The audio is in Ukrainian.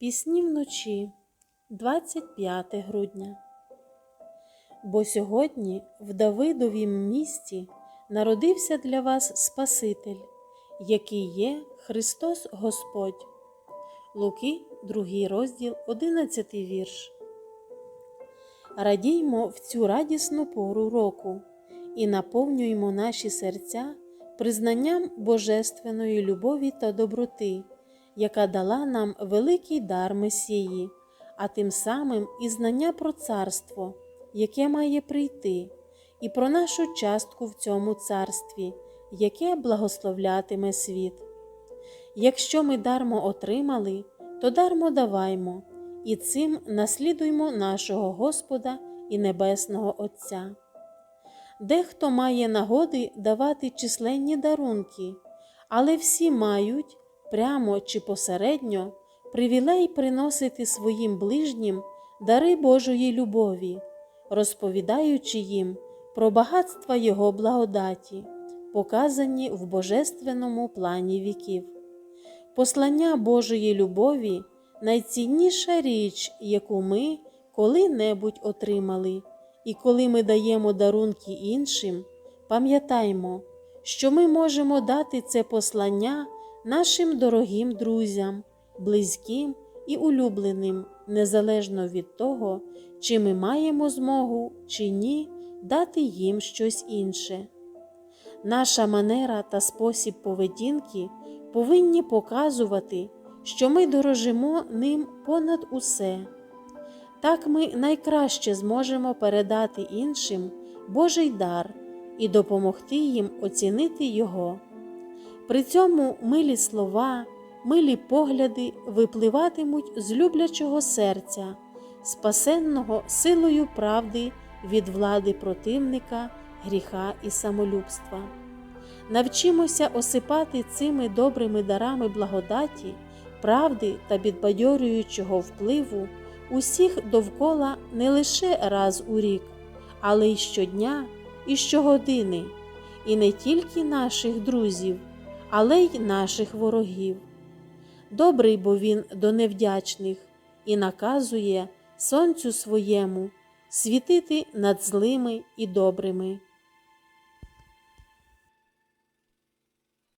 Пісні вночі, 25 грудня. Бо сьогодні в Давидовім місті народився для вас Спаситель, який є Христос Господь. Луки, 2 розділ, 11 вірш. Радіймо в цю радісну пору року і наповнюємо наші серця признанням божественної любові та доброти, яка дала нам великий дар Месії, а тим самим і знання про царство, яке має прийти, і про нашу частку в цьому царстві, яке благословлятиме світ. Якщо ми дармо отримали, то дармо даваймо, і цим наслідуймо нашого Господа і Небесного Отця. Дехто має нагоди давати численні дарунки, але всі мають прямо чи посередньо привілей приносити своїм ближнім дари Божої любові, розповідаючи їм про багатства Його благодаті, показані в божественному плані віків. Послання Божої любові найцінніша річ, яку ми коли-небудь отримали. І коли ми даємо дарунки іншим, пам'ятаймо, що ми можемо дати це послання нашим дорогим друзям, близьким і улюбленим, незалежно від того, чи ми маємо змогу чи ні дати їм щось інше. Наша манера та спосіб поведінки повинні показувати, що ми дорожимо ним понад усе. Так ми найкраще зможемо передати іншим Божий дар і допомогти їм оцінити Його. При цьому милі слова, милі погляди випливатимуть з люблячого серця, спасенного силою правди від влади противника, гріха і самолюбства. Навчимося осипати цими добрими дарами благодаті, правди та підбадьорюючого впливу усіх довкола не лише раз у рік, але й щодня і щогодини, і не тільки наших друзів, але й наших ворогів. Добрий бо він до невдячних і наказує сонцю своєму світити над злими і добрими.